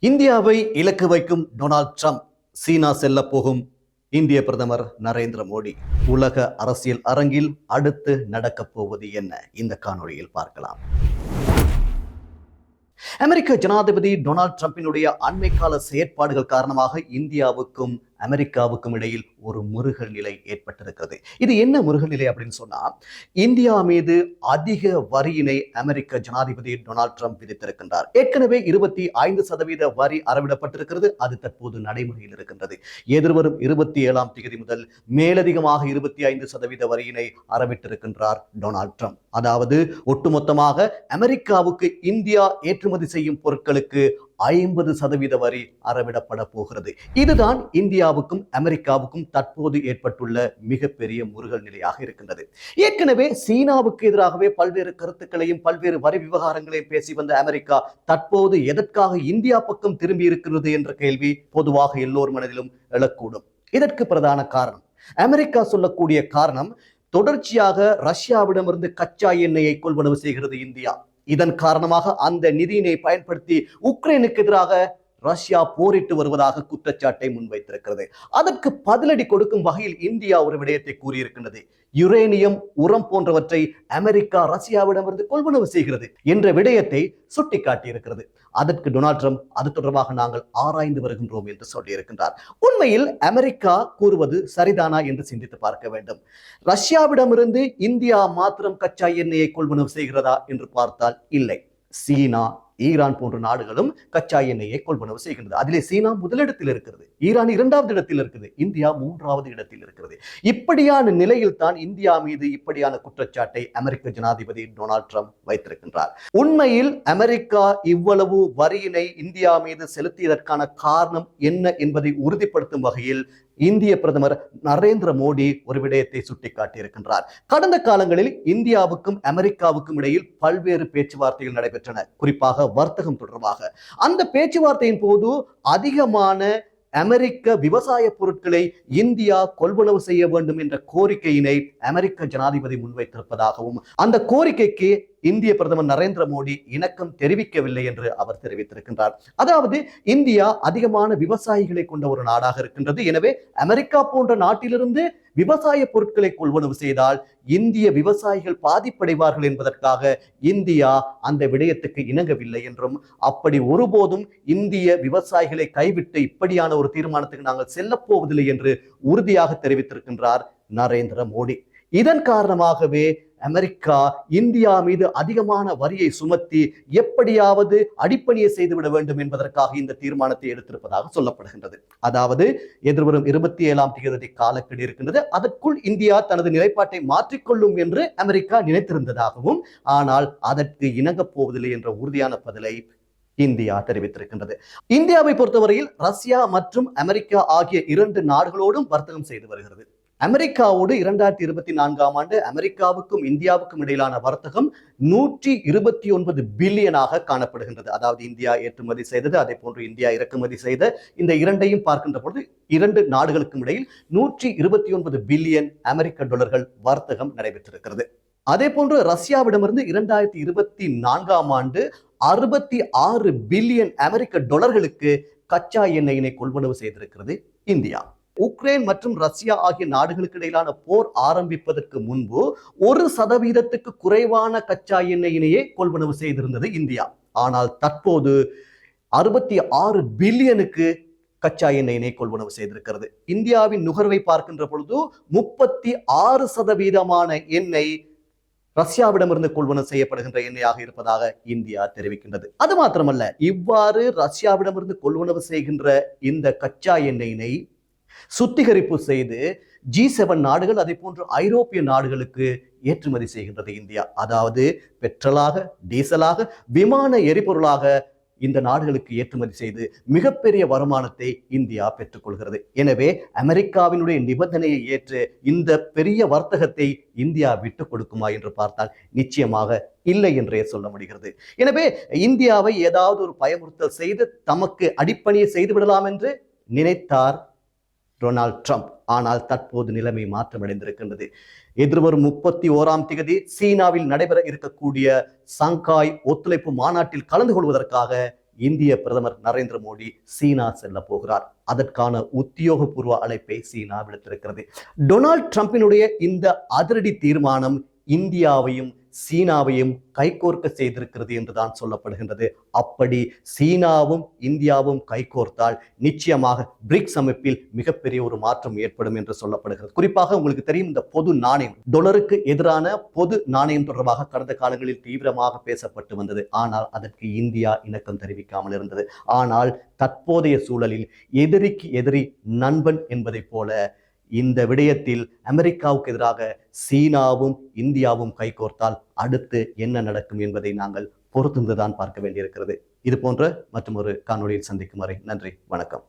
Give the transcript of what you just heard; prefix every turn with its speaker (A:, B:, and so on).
A: இந்தியாவை இலக்கு வைக்கும் டொனால்ட் ட்ரம்ப் சீனா செல்ல போகும். இந்திய பிரதமர் நரேந்திர மோடி உலக அரசியல் அரங்கில் அடுத்து நடக்கப் போவது என்ன? இந்த காணொளியில் பார்க்கலாம். அமெரிக்க ஜனாதிபதி டொனால்ட் ட்ரம்பினுடைய அண்மைக்கால கால செயற்பாடுகள் காரணமாக இந்தியாவுக்கும் அமெரிக்காவுக்கும் இடையில் ஒரு முருகல் நிலை ஏற்பட்டிருக்கிறது. இது என்ன முருகல் நிலை அப்படின்னு சொன்னால் இந்தியா மீது அதிக வரியினை அமெரிக்க ஜனாதிபதி டொனால்ட் ட்ரம்ப் விதித்திருக்கின்றார். ஏற்கனவே இருபத்தி ஐந்து சதவீத வரி அறவிடப்பட்டிருக்கிறது. அது தற்போது நடைமுறையில் இருக்கின்றது. எதிர்வரும் இருபத்தி ஏழாம் தேதி முதல் மேலதிகமாக இருபத்தி ஐந்து சதவீத வரியினை அறவிட்டிருக்கின்றார் டொனால்ட் ட்ரம்ப். அதாவது ஒட்டுமொத்தமாக அமெரிக்காவுக்கு இந்தியா ஏற்றுமதி செய்யும் பொருட்களுக்கு ஐம்பது சதவீத வரி அறவிடப்பட போகிறது. இதுதான் இந்தியாவுக்கும் அமெரிக்காவுக்கும் தற்போது ஏற்பட்டுள்ள மிகப்பெரிய முருகல் நிலையாக இருக்கின்றது. ஏற்கனவே சீனாவுக்கு எதிராகவே பல்வேறு கருத்துக்களையும் பல்வேறு வரி விவகாரங்களையும் பேசி வந்த அமெரிக்கா தற்போது எதற்காக இந்தியா பக்கம் திரும்பி இருக்கிறது என்ற கேள்வி பொதுவாக எல்லோர் மனதிலும் எழக்கூடும். இதற்கு பிரதான காரணம் அமெரிக்கா சொல்லக்கூடிய காரணம் தொடர்ச்சியாக ரஷ்யாவிடமிருந்து கச்சா எண்ணெயை கொள்வனவு செய்கிறது இந்தியா. இதன் காரணமாக அந்த நிதியினை பயன்படுத்தி உக்ரைனுக்கு எதிராக ரஷ்யா போரிட்டு வருவதாக குற்றச்சாட்டை முன்வைத்திருக்கிறது. அதற்கு பதிலடி கொடுக்கும் வகையில் இந்தியா ஒரு விடயத்தை கூறியிருக்கின்றது. யுரேனியம் உரம் போன்றவற்றை அமெரிக்கா ரஷ்யாவிடமிருந்து கொள்வனவு செய்கிறது என்ற விடயத்தை சுட்டிக்காட்டியிருக்கிறது. அதற்கு டொனால்ட் ட்ரம்ப் அது தொடர்பாக நாங்கள் ஆராய்ந்து வருகின்றோம் என்று சொல்லியிருக்கின்றார். உண்மையில் அமெரிக்கா கூறுவது சரிதானா என்று சிந்தித்து பார்க்க வேண்டும். ரஷ்யாவிடமிருந்து இந்தியா மாத்திரம் கச்சா எண்ணெயை கொள்வனவு செய்கிறதா என்று பார்த்தால் இல்லை. சீனா ஈரான் போன்ற நாடுகளும் கச்சா எண்ணெயை கொள்வனவு செய்கின்றது. அதிலே சீனா முதலிடத்தில் இருக்கிறது. ஈரான் இரண்டாவது இடத்தில் இருக்கிறது இந்தியா மூன்றாவது இடத்தில் இருக்கிறது. இப்படியான நிலையில் தான் இந்தியா மீது இப்படியான குற்றச்சாட்டை அமெரிக்க ஜனாதிபதி டொனால்ட் ட்ரம்ப் வைத்திருக்கின்றார். உண்மையில் அமெரிக்கா இவ்வளவு வரியினை இந்தியா மீது செலுத்தியதற்கான காரணம் என்ன என்பதை உறுதிப்படுத்தும் வகையில் இந்திய பிரதமர் நரேந்திர மோடி ஒரு விடயத்தை சுட்டிக்காட்டியிருக்கின்றார். கடந்த காலங்களில் இந்தியாவுக்கும் அமெரிக்காவுக்கும் இடையில் பல்வேறு பேச்சுவார்த்தைகள் நடைபெற்றன. குறிப்பாக வர்த்தகம் தொடர்பாக. அந்த பேச்சுவார்த்தையின் போது அதிகமான அமெரிக்க விவசாய பொருட்களை இந்தியா கொள்வனவு செய்ய வேண்டும் என்ற கோரிக்கையினை அமெரிக்க ஜனாதிபதி முன்வைத்திருப்பதாகவும் அந்த கோரிக்கைக்கு இந்திய பிரதமர் நரேந்திர மோடி இணக்கம் தெரிவிக்கவில்லை என்று அவர் தெரிவித்திருக்கின்றார். அதாவது இந்தியா அதிகமான விவசாயிகளை கொண்ட ஒரு நாடாக இருக்கின்றது. எனவே அமெரிக்கா போன்ற நாட்டிலிருந்து விவசாய பொருட்களை கொள்வனவு செய்தால் இந்திய விவசாயிகள் பாதிப்படைவார்கள் என்பதற்காக இந்தியா அந்த விடயத்துக்கு இணங்கவில்லை என்றும் அப்படி ஒருபோதும் இந்திய விவசாயிகளை கைவிட்டு இப்படியான ஒரு தீர்மானத்துக்கு நாங்கள் செல்லப்போவதில்லை என்று உறுதியாக தெரிவித்திருக்கின்றார் நரேந்திர மோடி. இதன் காரணமாகவே அமெரிக்கா இந்தியா மீது அதிகமான வரியை சுமத்தி எப்படியாவது அடிப்பணியை செய்துவிட வேண்டும் என்பதற்காக இந்த தீர்மானத்தை எடுத்திருப்பதாக சொல்லப்படுகின்றது. அதாவது எதிர்வரும் இருபத்தி ஏழாம் தேதி காலக்கெடு இருக்கின்றது. அதற்குள் இந்தியா தனது நிலைப்பாட்டை மாற்றிக்கொள்ளும் என்று அமெரிக்கா நினைத்திருந்ததாகவும் ஆனால் அதற்கு இணங்கப் போவதில்லை என்ற உறுதியான பதிலை இந்தியா தெரிவித்திருக்கின்றது. இந்தியாவை பொறுத்தவரையில் ரஷ்யா மற்றும் அமெரிக்கா ஆகிய இரண்டு நாடுகளோடும் வர்த்தகம் செய்து வருகிறது. அமெரிக்காவோடு இரண்டாயிரத்தி இருபத்தி நான்காம் ஆண்டு அமெரிக்காவுக்கும் இந்தியாவுக்கும் இடையிலான வர்த்தகம் நூற்றி இருபத்தி ஒன்பது பில்லியனாக காணப்படுகின்றது. அதாவது இந்தியா ஏற்றுமதி செய்தது அதே போன்று இந்தியா இறக்குமதி செய்த இந்த இரண்டையும் பார்க்கின்ற பொழுது இரண்டு நாடுகளுக்கும் இடையில் நூற்றி இருபத்தி ஒன்பது பில்லியன் அமெரிக்க டாலர்கள் வர்த்தகம் நடைபெற்றிருக்கிறது. அதே போன்று ரஷ்யாவிடமிருந்து இரண்டாயிரத்தி இருபத்தி நான்காம் ஆண்டு அறுபத்தி ஆறு பில்லியன் அமெரிக்க டாலர்களுக்கு கச்சா எண்ணெயினை கொள்வனவு செய்திருக்கிறது இந்தியா. உக்ரைன் மற்றும் ரஷ்யா ஆகிய நாடுகளுக்கு இடையிலான போர் ஆரம்பிப்பதற்கு முன்பு ஒரு சதவீதத்துக்கு குறைவான கச்சா எண்ணெயினையே கொள்வனவு செய்திருந்தது இந்தியா. ஆனால் தற்போது அறுபத்தி ஆறு பில்லியனுக்கு கச்சா எண்ணெயினை கொள்வனவு செய்திருக்கிறது. இந்தியாவின் நுகர்வை பார்க்கின்ற பொழுது முப்பத்தி ஆறு சதவீதமான எண்ணெய் ரஷ்யாவிடமிருந்து கொள்வனவு செய்யப்படுகின்ற எண்ணெயாக இருப்பதாக இந்தியா தெரிவிக்கின்றது. அது மாத்திரமல்ல இவ்வாறு ரஷ்யாவிடமிருந்து கொள்வனவு செய்கின்ற இந்த கச்சா எண்ணெயினை சுத்திகரிப்பு செய்து ஜி செவன் நாடுகள் அதே போன்று ஐரோப்பிய நாடுகளுக்கு ஏற்றுமதி செய்கின்றது இந்தியா. அதாவது பெட்ரோலாக டீசலாக விமான எரிபொருளாக இந்த நாடுகளுக்கு ஏற்றுமதி செய்து மிகப்பெரிய வருமானத்தை இந்தியா பெற்றுக்கொள்கிறது. எனவே அமெரிக்காவினுடைய நிபந்தனையை ஏற்று இந்த பெரிய வர்த்தகத்தை இந்தியா விட்டு கொடுக்குமா என்று பார்த்தால் நிச்சயமாக இல்லை என்றே சொல்ல முடிகிறது. எனவே இந்தியாவை ஏதாவது ஒரு பயமுறுத்தல் செய்து தமக்கு அடிப்பணியை செய்து விடலாம் என்று நினைத்தார் டொனால்ட் ட்ரம்ப். ஆனால் தற்போது நிலைமை மாற்றமடைந்திருக்கின்றது. எதிர்வரும் முப்பத்தி ஓராம் திகதி சீனாவில் நடைபெற இருக்கக்கூடிய சங்காய் ஒத்துழைப்பு மாநாட்டில் கலந்து கொள்வதற்காக இந்திய பிரதமர் நரேந்திர மோடி சீனா செல்ல போகிறார். அதற்கான உத்தியோகபூர்வ அழைப்பை சீனா விடுத்திருக்கிறது. டொனால்ட் ட்ரம்பினுடைய இந்த அதிரடி தீர்மானம் இந்தியாவையும் சீனாவையும் கைகோர்க்க செய்திருக்கிறது என்றுதான் சொல்லப்படுகின்றது. அப்படி சீனாவும் இந்தியாவும் கைகோர்த்தால் நிச்சயமாக பிரிக்ஸ் அமைப்பில் மிகப்பெரிய ஒரு மாற்றம் ஏற்படும் என்று சொல்லப்படுகிறது. குறிப்பாக உங்களுக்கு தெரியும் இந்த பொது நாணயம் டொலருக்கு எதிரான பொது நாணயம் தொடர்பாக கடந்த காலங்களில் தீவிரமாக பேசப்பட்டு வந்தது. ஆனால் அதற்கு இந்தியா இணக்கம் தெரிவிக்காமல் இருந்தது. ஆனால் தற்போதைய சூழலில் எதிரிக்கு எதிரி நண்பன் என்பதைப் போல இந்த விடயத்தில் அமெரிக்காவுக்கு எதிராக சீனாவும் இந்தியாவும் கைகோர்த்தால் அடுத்து என்ன நடக்கும் என்பதை நாங்கள் பொறுத்திருந்துதான் பார்க்க வேண்டியிருக்கிறது. இது போன்ற மற்றும் ஒரு காணொலியில் சந்திக்கும் வரை நன்றி வணக்கம்.